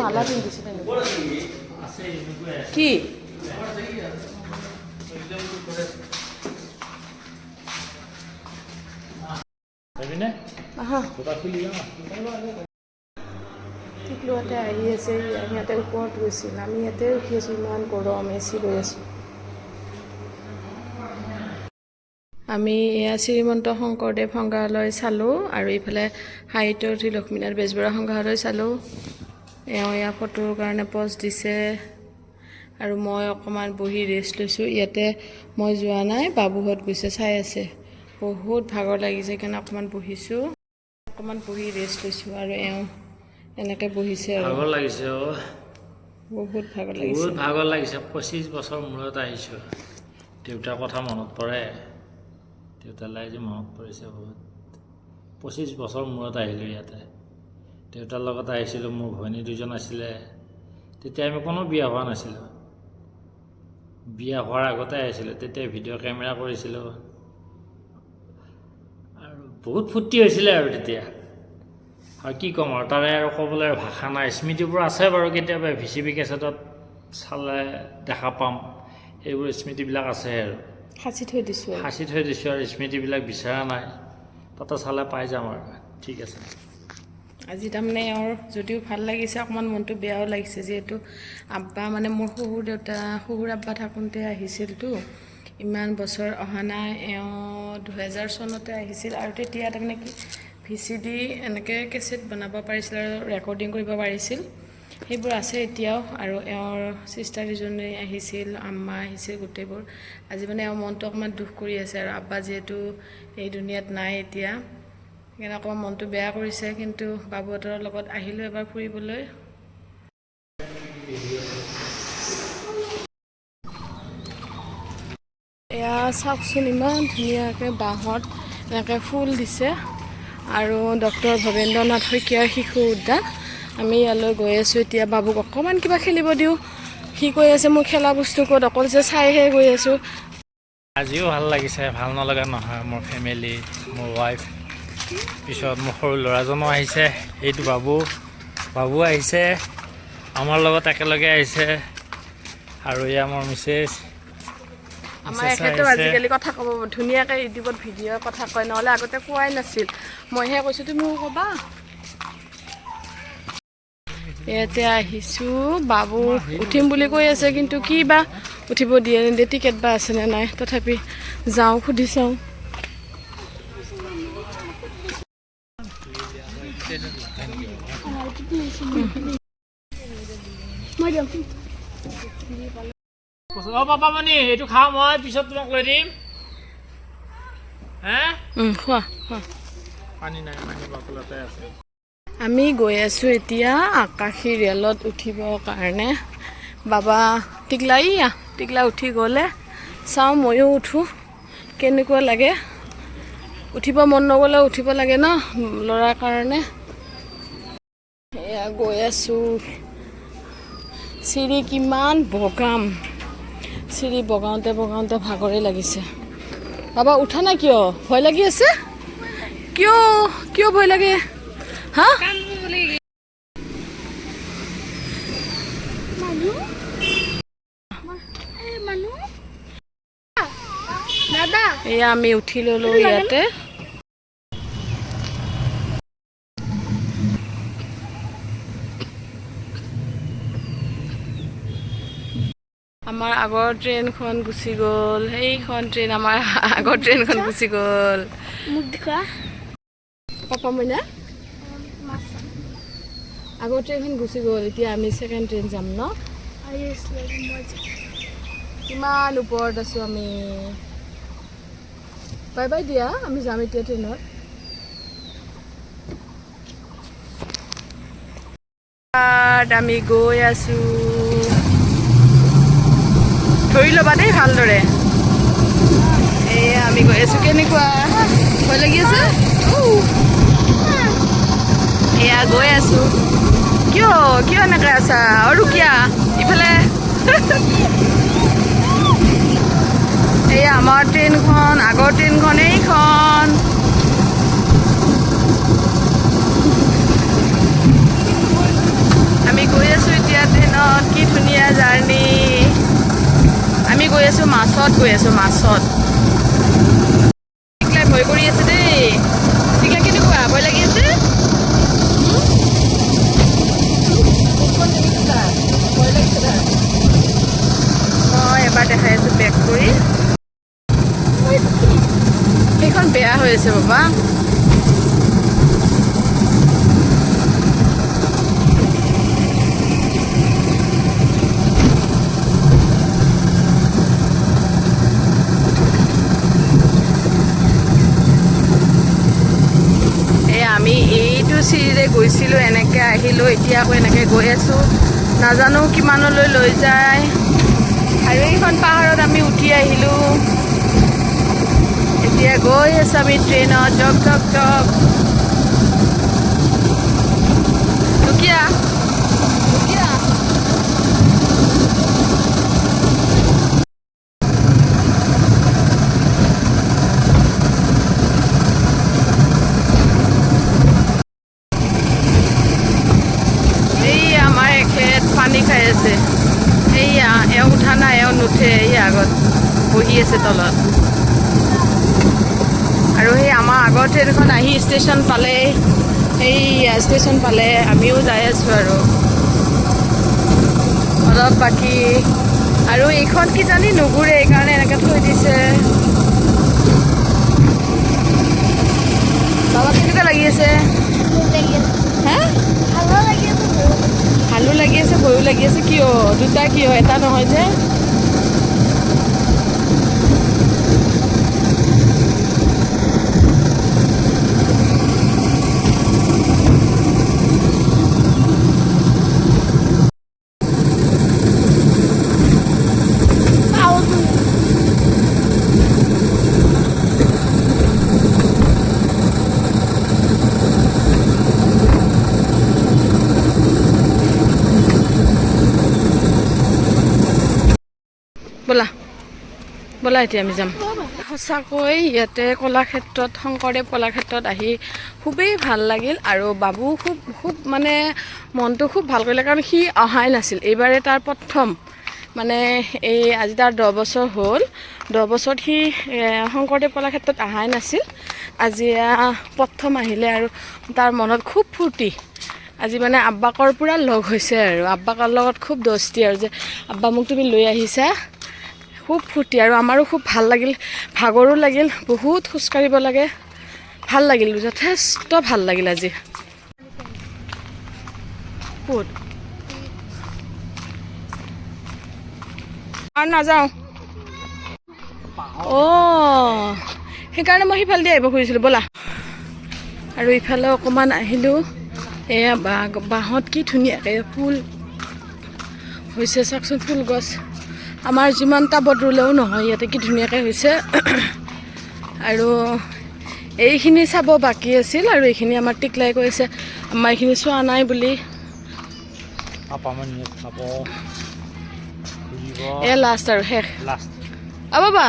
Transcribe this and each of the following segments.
মালা পিন্ধিছিলে কি আহা টিকলুহঁতে আহি আছে সিহঁতে ওপৰত গৈছিল আমি ইয়াতে ৰখি আছোঁ ইমান গৰম এ চি লৈ আছোঁ আমি এয়া শ্ৰীমন্ত শংকৰদেৱ সংগ্ৰহালয় চালোঁ আৰু ইফালে সাহিত্য শ্ৰী লক্ষ্মীনাথ বেজবৰুৱা সংগ্ৰহালয় চালোঁ। এওঁ এয়া ফটোৰ কাৰণে পষ্ট দিছে আৰু মই অকণমান বহি ৰেষ্ট লৈছোঁ। ইয়াতে মই যোৱা নাই বাবুহঁত গৈছে চাই আছে। বহুত ভাগৰ লাগিছে সেইকাৰণে অকণমান বহিছোঁ। অকণমান বহি ৰেষ্ট লৈছোঁ আৰু এওঁ এনেকৈ বহিছে আৰু। ভাগৰ লাগিছে অ। বহুত ভাগৰ লাগিছে। বহুত ভাগৰ লাগিছে। পঁচিছ বছৰ মূৰত আহিছোঁ। দেউতাৰ কথা মনত পৰে। দেউতালৈ আজি মনত পৰিছে বহুত। পঁচিছ বছৰ মূৰত আহিলোঁ ইয়াতে। দেউতাৰ লগত আহিছিলোঁ, মোৰ ভনী দুজন আছিলে। তেতিয়া আমি কোনো বিয়া হোৱা নাছিলোঁ। বিয়া হোৱাৰ আগতে আহিছিলোঁ, তেতিয়া ভিডিঅ' কেমেৰা কৰিছিলোঁ। আৰু বহুত ফূৰ্তি হৈছিলে আৰু তেতিয়া। আৰু কি ক'ম আৰু, তাৰে আৰু ক'বলৈ ভাষা নাই। স্মৃতিবোৰ আছে বাৰু কেতিয়াবা ভি চি বি কেছেটত চালে দেখা পাম। সেইবোৰ স্মৃতিবিলাক আছে আৰু। সাঁচি থৈ দিছোঁ সাঁচি থৈ দিছোঁ আৰু স্মৃতিবিলাক বিচৰা নাই। তাতে চালে পাই যাম আৰু। ঠিক আছে। আজি তাৰমানে এওঁৰ যদিও ভাল লাগিছে অকণমান মনটো বেয়াও লাগিছে যিহেতু আব্বা মানে মোৰ শহুৰ দেউতা শহুৰ আব্বা থাকোঁতে আহিছিলতো। ইমান বছৰ অহা নাই এওঁ দুহেজাৰ চনতে আহিছিল আৰু তেতিয়া তাৰমানে কি ভি চি ডি এনেকৈ কেছেট বনাব পাৰিছিল আৰু ৰেকৰ্ডিং কৰিব পাৰিছিল। সেইবোৰ আছে এতিয়াও আৰু এওঁৰ ছিষ্টাৰ দুজনী আহিছিল আম্মা আহিছিল গোটেইবোৰ। আজি মানে এওঁৰ মনটো অকণমান দুখ কৰি আছে আৰু আব্বা যিহেতু এই দুনীয়াত নাই এতিয়া। সেইকাৰণে অকণমান মনটো বেয়া কৰিছে কিন্তু বাবুহঁতৰ লগত আহিলোঁ এবাৰ ফুৰিবলৈ। এয়া চাওকচোন ইমান ধুনীয়াকৈ বাঁহত এনেকৈ ফুল দিছে। আৰু ডক্টৰ ভৱেন্দ্ৰ নাথ শইকীয়াৰ শিশু উদ্যান। আমি ইয়ালৈ গৈ আছোঁ এতিয়া বাবুক অকণমান কিবা খেলিব দিওঁ। সি কৈ আছে মোৰ খেলা বস্তু ক'ত? অকল যে চাইহে গৈ আছোঁ। আজিও ভাল লাগিছে ভাল নলগা নহয় মোৰ ফেমিলি মোৰ ৱাইফ পিছত মোৰ সৰু ল'ৰাজনো আহিছে এইটো বাবু। বাবু আহিছে আমাৰ লগত একেলগে আহিছে। আৰু এয়া মোৰ মিছেছ আমাৰ এখেতেও। আজিকালি কথা ক'ব ধুনীয়াকৈ ইউটিউবত ভিডিঅ'ৰ কথা কয় নহ'লে আগতে কোৱাই নাছিল। মইহে কৈছোঁ তুমি মোক ক'বা? ইয়াতে আহিছোঁ বাবু উঠিম বুলি কৈ আছে কিন্তু কি বা উঠিব দিয়ে নিদিয়ে টিকেট বা আছেনে নাই? তথাপি যাওঁ সুধি চাওঁ। অ' পাপামণি এইটো খাওঁ মই পিছত তোমাক লৈ দিম। হে? খোৱা খোৱা। পানী নাই পানী বটলতে আছে। আমি গৈ আছোঁ এতিয়া আকাশী ৰেলত উঠিবৰ কাৰণে। বাবা, টিকলা, ইয়া, টিকলা উঠি গ'লে চাওঁ, ময়ো উঠোঁ। কেনেকুৱা লাগে? উঠিব মন নগ'লে উঠিব লাগে ন, ল'ৰাৰ কাৰণে? এয়া গৈ আছোঁ। চিৰি কিমান বগাম। চিৰি বগাওঁতে বগাওঁতে ভাগৰেই লাগিছে। বাবা, উঠা নাই কিয়? ভয় লাগি আছে? কিয়? কিয় ভয় লাগে? হা এয়া আমি উঠি ললো ইয়াতে। আমাৰ আগৰ ট্ৰেইনখন গুচি গ'ল। সেইখন ট্ৰেইন আমাৰ আগৰ ট্ৰেইনখন গুচি গ'ল। মোক দেখুৱা পাপা মইনা? আগৰ ট্ৰেইনখন গুচি গ'ল এতিয়া আমি ছেকেণ্ড ট্ৰেইন যাম ন? কিমান ওপৰত আছোঁ আমি? বাই বাই দিয়া আমি যাম এতিয়া ট্ৰেইনত আমি গৈ আছোঁ। ধৰি ল'বা দেই ভালদৰে। এয়া আমি গৈ আছোঁ। কেনেকুৱা? ভয় লাগি আছে? এয়া গৈ আছোঁ। কিয় কিয় এনেকৈ আছা? আৰু কিয়া? ইফালে। এই আমাৰ ট্ৰেইনখন, আগৰ ট্ৰেইনখন এইখন। আমি গৈ আছোঁ এতিয়া ট্ৰেইনত, কি ধুনীয়া জাৰ্ণি। আমি গৈ আছোঁ মাছত, গৈ আছোঁ মাছত। ভয় কৰি আছে দেই। টিকলা কেনেকুৱা? ভয় লাগি এবাৰ দেখাই আছোঁ পেক কৰি সেইখন বেয়া হৈ আছে বাবা আমি এইটো চিৰিৰে গৈছিলোঁ, এনেকৈ আহিলোঁ, এতিয়া আকৌ এনেকৈ গৈ আছোঁ। নাজানো কিমানলৈ লৈ যায়। আৰু এইখন পাহাৰত আমি উঠি আহিলোঁ। এতিয়া গৈ আছোঁ আমি ট্ৰেইনত জক জক জক দুখীয়া এই আমাৰ এখেত পানী খাই আছে। এইয়া এওঁ উঠা নাই এওঁ নুঠে এই আগত বহি আছে তলত। আৰু সেই আমাৰ আগৰ ট্ৰেইনখন আহি ষ্টেচন পালে এই ষ্টেচন পালে আমিও যাই আছোঁ আৰু। অলপ বাকী আৰু এইখন কিজানি নুঘূৰে এইকাৰণে এনেকৈ থৈ দিছে। বাবা কেনেকুৱা লাগি আছে? হা? আছে ভয়ো লাগি আছে কিয়? দুটা কিয়? এটা নহয় যে ব'লা ব'লা এতিয়া আমি যাম। সঁচাকৈ ইয়াতে কলাক্ষেত্ৰত শংকৰদেৱ কলাক্ষেত্ৰত আহি খুবেই ভালো লাগিল আৰু বাবু খুব খুব মানে মনটো খুব ভালো কৰিলে কাৰণ সি অহাই নাছিল। এইবাৰে তাৰ প্ৰথম। মানে এই আজি তাৰ দহ বছৰ হ'ল। দহ বছৰত সি শংকৰদেৱ কলাক্ষেত্ৰত অহাই নাছিল। আজি প্ৰথম আহিলে আৰু তাৰ মনত খুব ফূৰ্তি। আজি মানে আব্বাকৰ পূৰা লগ হৈছে আৰু। আব্বাকৰ লগত খুব দস্তি আৰু যে, আব্বা, মোক তুমি লৈ আহিছা? খুব ফূৰ্তি আৰু আমাৰো খুব ভাল লাগিল ভাগৰো লাগিল বহুত খোজকাঢ়িব লাগে। ভাল লাগিল যথেষ্ট ভাল লাগিল আজি। ক'ত? আৰু নাযাওঁ। অঁ সেইকাৰণে মই সিফালেদি আহিব খুজিছিলোঁ ব'লা। আৰু ইফালে অকণমান আহিলোঁ এয়া বাঁহ বাঁহত কি ধুনীয়াকৈ ফুল হৈছে চাওকচোন ফুল গছ। আমাৰ যিমান টাবত ৰুলেও নহয় ইয়াতে কি ধুনীয়াকৈ হৈছে। আৰু এইখিনি চাব বাকী আছিল আৰু এইখিনি আমাৰ টিকলাই কৈছে আমাৰ এইখিনি চোৱা নাই বুলি। ঘূৰিব এয়া লাষ্ট আৰু শেষ। অ বাবা।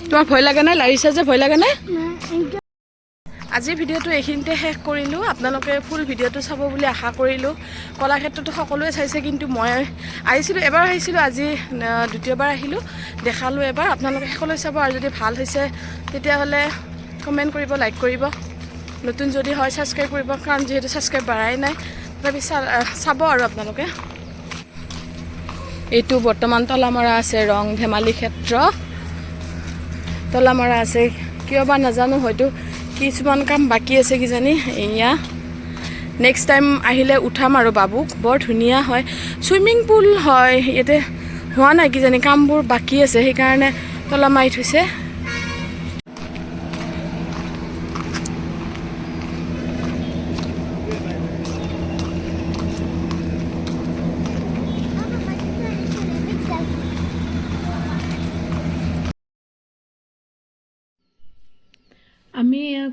তোমাৰ ভয় লাগে নাই? লাৰিছা যে ভয় লাগে নাই আজিৰ ভিডিঅ'টো এইখিনিতে শেষ কৰিলোঁ। আপোনালোকে ফুল ভিডিঅ'টো চাব বুলি আশা কৰিলোঁ। কলাক্ষেত্ৰতো সকলোৱে চাইছে, কিন্তু মই আহিছিলোঁ, এবাৰ আহিছিলোঁ, আজি দ্বিতীয়বাৰ আহিলোঁ। দেখালোঁ এবাৰ। আপোনালোকে সকলোৱে চাব আৰু যদি ভালো হৈছে, তেতিয়াহ'লে কমেণ্ট কৰিব লাইক কৰিব। নতুন যদি হয় ছাবস্ক্ৰাইব কৰিব, কাৰণ যিহেতু ছাবস্ক্ৰাইব বাঢ়াই নাই, তথাপি চাব আৰু আপোনালোকে। এইটো বৰ্তমান তলামৰা আছে, ৰং ধেমালি ক্ষেত্ৰ। তলামৰা আছে, কিয় বা নাজানো, হয়তো কিছুমান কাম বাকী আছে কিজানি, এয়া। নেক্সট টাইম আহিলে উঠাম আৰু বাবুক, বৰ ধুনীয়া হয়। চুইমিং পুল হয়, ইয়াতে হোৱা নাই কিজানি, কামবোৰ বাকী আছে, সেইকাৰণে তলা মাৰি থৈছে।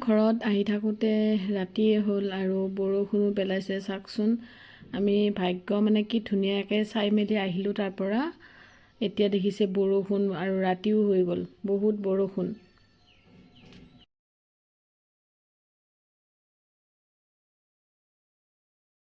ঘৰত আহি থাকোঁতে ৰাতিয়ে হ'ল আৰু বৰষুণো পেলাইছে চাওকচোন। আমি ভাগ্য মানে কি ধুনীয়াকৈ চাই মেলি আহিলোঁ তাৰ পৰা। এতিয়া দেখিছে বৰষুণ আৰু ৰাতিও হৈ গ'ল বহুত বৰষুণ।